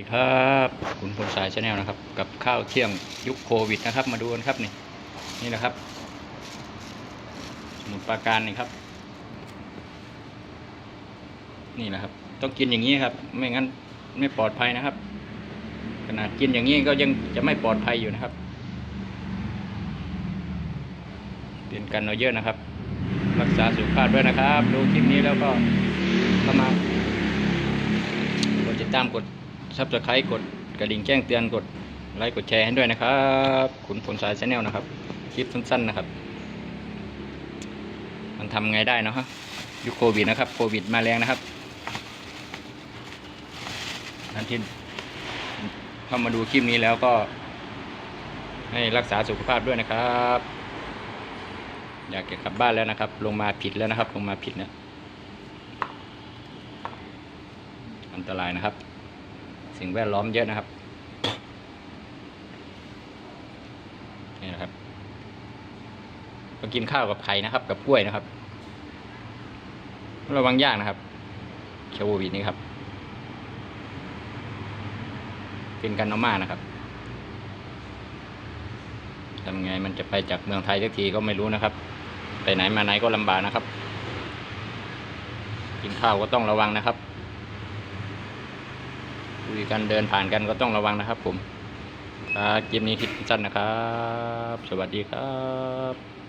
สวัสดีครับคุณพลสายชาแนลนะครับ กับข้าวเที่ยงยุคโควิดนะครับ มาดูกันครับนี่นี่แหละครับ สมุนปราการนี่ครับ นี่แหละครับ ต้องกินอย่างนี้ครับ ไม่งั้นไม่ปลอดภัยนะครับ ขนาดกินอย่างนี้ก็ยังจะไม่ปลอดภัยอยู่นะครับเตือนกันเราเยอะนะครับ รักษาสุขภาพด้วยนะครับ ดูคลิปนี้แล้วก็เข้ามากดติดตามกด ซับสไครต์กดกระดิ่งแจ้งเตือนกดไลค์กดแชร์ให้ด้วยนะครับคุณผลสายชาแนลนะครับ คลิปสั้นๆนะครับ มันทำไงได้เนาะฮะยุคโควิดนะครับ โควิดมาแรงนะครับท่านที่เข้ามาดูคลิปนี้แล้วก็ ให้รักษาสุขภาพด้วยนะครับ อยากจะกลับบ้านแล้วนะครับ ลงมาผิดแล้วนะครับ ลงมาผิดนี่ยอันตรายนะครับ สิ่งแวดล้อมเยอะนะครับ นี่นะครับก็กินข้าวกับไข่นะครับ กับกล้วยนะครับ ระวังยากนะครับโควิดนี้ครับเป็นกันเอมากนะครับทำไงมันจะไปจากเมืองไทยสักทีก็ไม่รู้นะครับ ไปไหนมาไหนก็ลำบากนะครับ กินข้าวก็ต้องระวังนะครับ คุยกันเดินผ่านกันก็ต้องระวังนะครับผมครับคลิปนี้คลิปสั้นนะครับ สวัสดีครับ